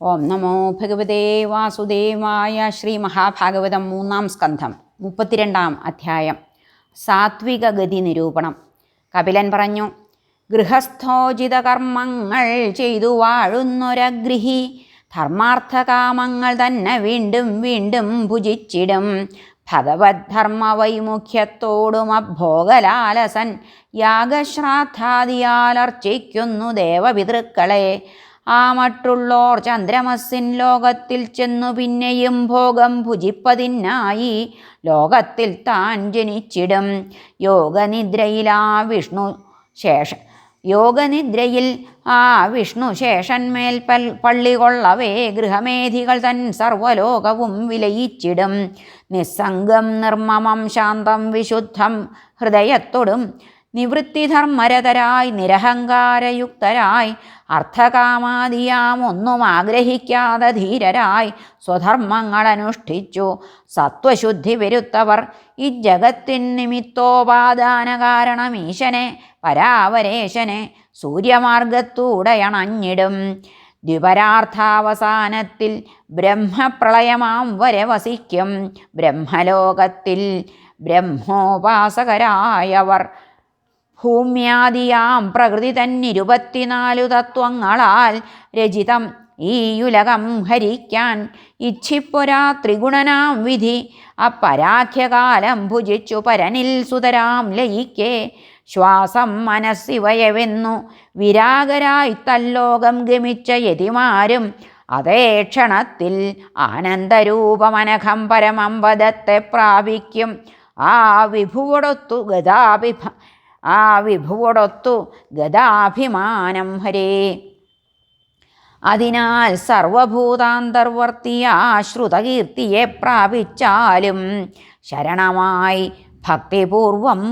ഓം നമോ ഭഗവതേ വാസുദേവായ ശ്രീ മഹാഭാഗവതം മൂന്നാം സ്കന്ധം മുപ്പത്തിരണ്ടാം അധ്യായം സാത്വിക ഗതി നിരൂപണം. കപിലൻ പറഞ്ഞു ഗൃഹസ്ഥോചിത കർമ്മങ്ങൾ ചെയ്തു വാഴുന്നൊരഗ്രഹി ധർമാർത്ഥകാമങ്ങൾ തന്നെ വീണ്ടും വീണ്ടും ഭുജിച്ചിടും. ഭഗവത് വൈമുഖ്യത്തോടും അഭോഗലാലസൻ യാഗശ്രാദ്ധാദിയാലർച്ചിക്കുന്നു ദേവപിതൃക്കളെ. ആ മറ്റുള്ളോർ ചന്ദ്രമസിൻ ലോകത്തിൽ ചെന്നു പിന്നെയും ഭോഗം ഭുജിപ്പതിനായി. ലോകത്തിൽ താൻ ജനിച്ചിടും. യോഗനിദ്രയിലാ വിഷ്ണു ശേഷ യോഗനിദ്രയിൽ ആ വിഷ്ണു ശേഷന്മേൽ പൽ പള്ളി കൊള്ളവേ ഗൃഹമേധികൾ തൻ സർവലോകവും വിലയിച്ചിടും. നിസ്സംഗം നിർമ്മമം ശാന്തം വിശുദ്ധം ഹൃദയത്തോടും. നിവൃത്തിധർമ്മരതരായി നിരഹങ്കാരയുക്തരായി അർത്ഥകാമാദിയാം ഒന്നും ആഗ്രഹിക്കാതെ ധീരരായി സ്വധർമ്മങ്ങൾ അനുഷ്ഠിച്ചു സത്വശുദ്ധി വരുത്തവർ ഈ ജഗത്തിൻ നിമിത്തോപാദാന കാരണം ഈശനെ പരാവരേശനെ സൂര്യമാർഗത്തൂടെയണഞ്ഞിടും. ദ്വിപരാർത്ഥാവസാനത്തിൽ ബ്രഹ്മപ്രളയമാം വരെ വസിക്കും. ബ്രഹ്മലോകത്തിൽ ബ്രഹ്മോപാസകരായവർ ഭൂമ്യാദിയാം പ്രകൃതി തന്നിരുപത്തിനാലു തത്വങ്ങളാൽ രചിതം. ഈ യുലകം ഹരിക്കാൻ ഇച്ഛിപ്പൊരാ ത്രിഗുണനാം വിധി. അപ്പരാഖ്യകാലം ഭുജിച്ചു പരനിൽ സുതരാം ലയിക്കേ. ശ്വാസം മനസ്സിവയവെന്നു വിരാഗരായി തല്ലോകം ഗമിച്ച യതിമാരും അതേ ക്ഷണത്തിൽ ആനന്ദരൂപമനഘം പരമമ്പദത്തെ പ്രാപിക്കും. ആ വിഭുവടൊത്തു ഗതാഭിഭ ആ വിഭുവോടൊത്തു ഗതാഭിമാനം ഹരേ. അതിനാൽ സർവഭൂതാന്തർവർത്തിയ ശ്രുതകീർത്തിയെ പ്രാപിച്ചാലും ശരണമായി ഭക്തിപൂർവം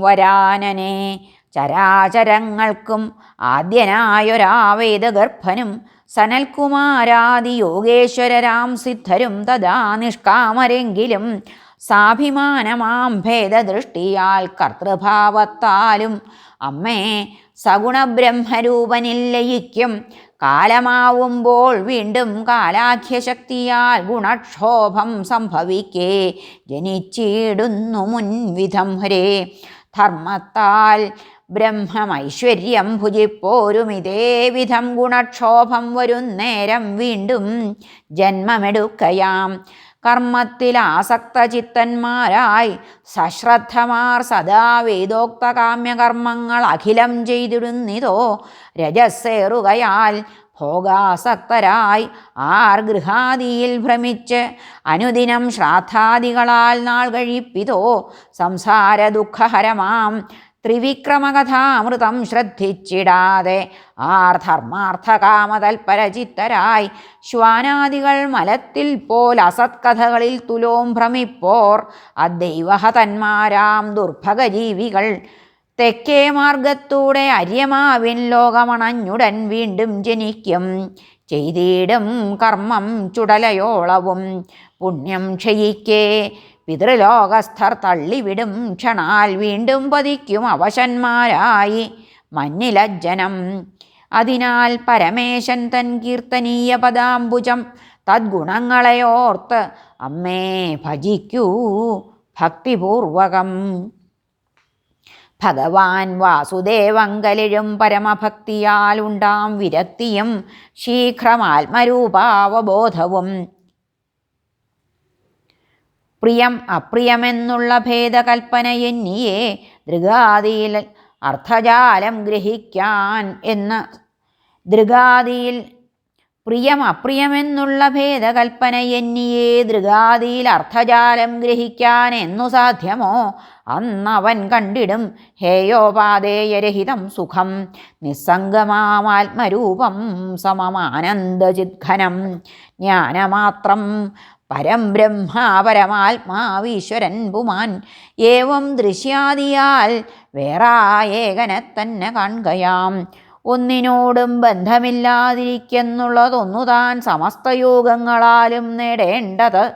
വരാനനെ. ചരാചരങ്ങൾക്കും ആദ്യനായൊരാവേദഗർഭനും സനൽകുമാരാദി യോഗേശ്വരരാം സിദ്ധരും തഥാ നിഷ്കാമരെങ്കിലും സാഭിമാനമാം ഭേദദൃഷ്ടിയാൽ കർത്തൃഭാവത്താലും. അമ്മേ സഗുണബ്രഹ്മരൂപനിൽ ലയിക്കും. കാലമാവുമ്പോൾ വീണ്ടും കാലാഖ്യശക്തിയാൽ ഗുണക്ഷോഭം സംഭവിക്കേ. ജനിച്ചിടുന്നു മുൻവിധം ഹരേ ധർമ്മത്താൽ ബ്രഹ്മമൈശ്വര്യം ഭുജിപ്പോരുമിതേ. വിധം ഗുണക്ഷോഭം വരുന്നേരം വീണ്ടും ജന്മമെടുക്കയാം. കർമ്മത്തിൽ ആസക്തചിത്തന്മാരായി സശ്രദ്ധമാർ സദാ വേദോക്ത കാമ്യകർമ്മങ്ങൾ അഖിലം ചെയ്തിടുന്നിതോ. രജസ്സേറുകയാൽ ഭോഗാസക്തരായി ആർ ഗൃഹാദിയിൽ ഭ്രമിച്ച് അനുദിനം ശ്രാദ്ധാദികളാൽ നാൾ കഴിപ്പിതോ. സംസാര ദുഃഖഹരമാം ത്രിവിക്രമകഥാമൃതം ശ്രദ്ധിച്ചിടാതെ ആർ ധർമാർത്ഥകാമതൽപരചിത്തരായി ശ്വാനാദികൾ മലത്തിൽ പോൽ അസത്കഥകളിൽ തുലോം ഭ്രമിപ്പോർ അദ്ദൈവഹതന്മാരാം ദുർഭഗജീവികൾ തെക്കേ മാർഗത്തൂടെ അര്യമാവിൻ ലോകമണഞ്ഞുടൻ വീണ്ടും ജനിക്കും. ചെയ്തിടും കർമ്മം ചുടലയോളവും. പുണ്യം ക്ഷയിക്കേ പിതൃലോകസ്ഥർ തള്ളിവിടും ക്ഷണാൽ വീണ്ടും പതിക്കും അവശന്മാരായി മഞ്ഞിലജ്ജനം. അതിനാൽ പരമേശൻ തൻ കീർത്തനീയ പദാംബുജം തദ്ഗുണങ്ങളെയോർത്ത് അമ്മേ ഭജിക്കൂ ഭക്തിപൂർവകം. ഭഗവാൻ വാസുദേവങ്കലിഴും പരമഭക്തിയാൽ ഉണ്ടാം വിരക്തിയും ശീഘ്രമാത്മരൂപാവബോധവും. പ്രിയം അപ്രിയമെന്നുള്ള ഭേദകൽപ്പന എന്നിയെ ദൃഗാദിയിൽ അർത്ഥജാലം ഗ്രഹിക്കാൻ എന്ന് ദൃഗാദിയിൽ പ്രിയം അപ്രിയമെന്നുള്ള ഭേദകൽപ്പന എന്നിയെ ദൃഗാദിയിൽ അർത്ഥജാലം ഗ്രഹിക്കാൻ എന്നു സാധ്യമോ? അന്നവൻ കണ്ടിടും ഹേയോപാദേയരഹിതം സുഖം. നിസ്സംഗമാമാത്മരൂപം സമമാനന്ദചിദ്ഘനം ജ്ഞാനമാത്രം പരം ബ്രഹ്മാ പരമാത്മാവീശ്വരൻ പുമാൻ ഏവം ദൃശ്യാദിയാൽ വേറായേകനെ തന്നെ കാണുകയാം. ഒന്നിനോടും ബന്ധമില്ലാതിരിക്കുന്നുള്ളതൊന്നു താൻ സമസ്തയോഗങ്ങളാലും നേടേണ്ടത്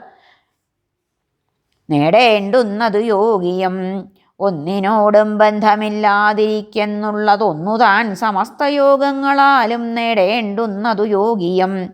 നേടേണ്ടുന്നത് യോഗിയം. ഒന്നിനോടും ബന്ധമില്ലാതിരിക്കുന്നുള്ളതൊന്നു താൻ സമസ്തയോഗങ്ങളാലും നേടേണ്ടുന്നതു യോഗിയം.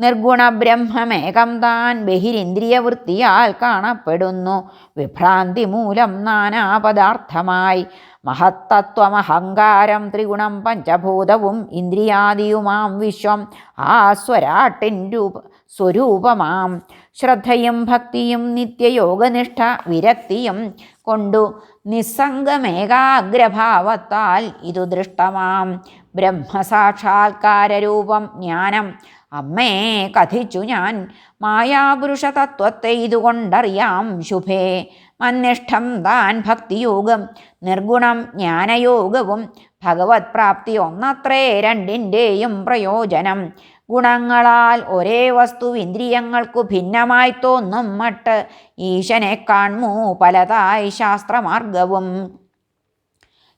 നിർഗുണ ബ്രഹ്മമേകം താൻ ബഹിരിന്ദ്രിയവൃത്തിയാൽ കാണപ്പെടുന്നു. വിഭ്രാന്തി മൂലം നാനാ പദാർത്ഥമായി മഹത്തത്വമഹങ്കാരം ത്രിഗുണം പഞ്ചഭൂതവും ഇന്ദ്രിയാദിയുമാം വിശ്വം. ആ സ്വരാട്ടിൻ രൂപ സ്വരൂപമാം. ശ്രദ്ധയും ഭക്തിയും നിത്യയോഗനിഷ്ഠ വിരക്തിയും കൊണ്ടു നിസ്സംഗമേകാഗ്രഭാവത്താൽ ഇതു ദൃഷ്ടമാം. ബ്രഹ്മസാക്ഷാത്കാരരൂപം ജ്ഞാനം അമ്മേ കഥിച്ചു ഞാൻ. മായാപുരുഷ തത്വത്തെ ഇതുകൊണ്ടറിയാം ശുഭേ. മന്നിഷ്ഠം താൻ ഭക്തിയോഗം നിർഗുണം ജ്ഞാനയോഗവും ഭഗവത് പ്രാപ്തി ഒന്നത്രേ രണ്ടിന്റെയും പ്രയോജനം. ഗുണങ്ങളാൽ ഒരേ വസ്തു ഇന്ദ്രിയങ്ങൾക്കു ഭിന്നമായി തോന്നും മട്ട് ഈശനെ കാൺമൂ പലതായി ശാസ്ത്രമാർഗവും.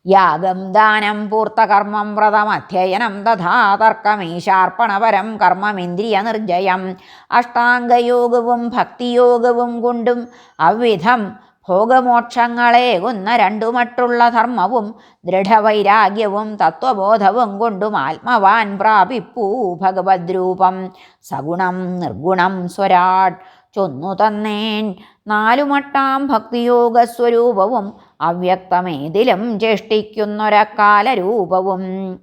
യാഗം ദാനം പൂർത്തകർമ്മം വ്രതം അധ്യയനം തഥാ തർക്കമീശാർപ്പണപരം കർമ്മമിന്ദ്രിയ നിർജയം. അഷ്ടാംഗയോഗവും ഭക്തിയോഗവും കൊണ്ടും അവിധം ഭോഗമോക്ഷങ്ങളേകുന്ന രണ്ടുമട്ടുള്ള ധർമ്മവും ദൃഢവൈരാഗ്യവും തത്വബോധവും കൊണ്ടും ആത്മവാൻ പ്രാപിപ്പൂ ഭഗവദ്രൂപം. സഗുണം നിർഗുണം സ്വരാട് ചൊന്നു തന്നേൻ. നാലുമട്ടാം ഭക്തിയോഗ സ്വരൂപവും അവ്യക്തമേതിലും ചേഷ്ടിക്കുന്നൊരക്കാലരൂപവും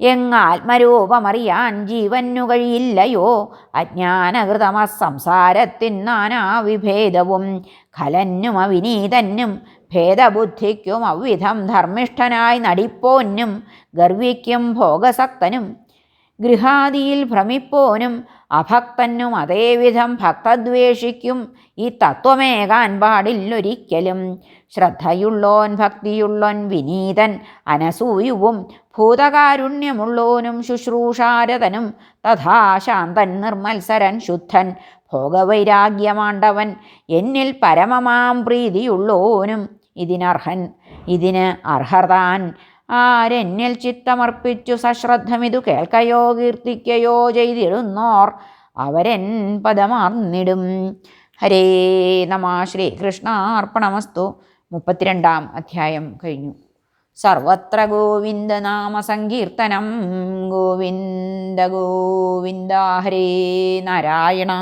എങ്ങാത്മരൂപമറിയാൻ ജീവനു കഴിയില്ലയോ? അജ്ഞാനകൃതമ സംസാരത്തിൻ നാനാവിഭേദവും. ഖലന്നും അവിനീതന്നും ഭേദബുദ്ധിക്കും അവ്വിധം ധർമ്മിഷ്ഠനായി നടിപ്പോന്നും ഗർവിക്കും ഭോഗസക്തനും ഗൃഹാദിയിൽ ഭ്രമിപ്പോനും അഭക്തനും അതേവിധം ഭക്തദ്വേഷിക്കും. ഈ തത്വമേകാൻ പാടില്ലൊരിക്കലും. ശ്രദ്ധയുള്ളോൻ ഭക്തിയുള്ളോൻ വിനീതൻ അനസൂയുവും ഭൂതകാരുണ്യമുള്ളോനും ശുശ്രൂഷാരതനും തഥാ ശാന്തൻ നിർമ്മത്സരൻ ശുദ്ധൻ ഭോഗവൈരാഗ്യമാണ്ടവൻ എന്നിൽ പരമമാം പ്രീതിയുള്ളോനും ഇതിനർഹൻ. ഇതിന് അർഹതാൻ ആരെന്നിൽ ചിത്തമർപ്പിച്ചു സശ്രദ്ധമിതു കേൾക്കയോ കീർത്തിക്കയോ ചെയ്തിടുന്നോർ അവരെൻ പദമാർന്നിടും. ഹരേ നമ ശ്രീകൃഷ്ണാർപ്പണമസ്തു മുപ്പത്തിരണ്ടാം അധ്യായം കഴിഞ്ഞു. സർവത്ര ഗോവിന്ദ നാമ സങ്കീർത്തനം. ഗോവിന്ദ ഗോവിന്ദ ഹരേ നാരായണ.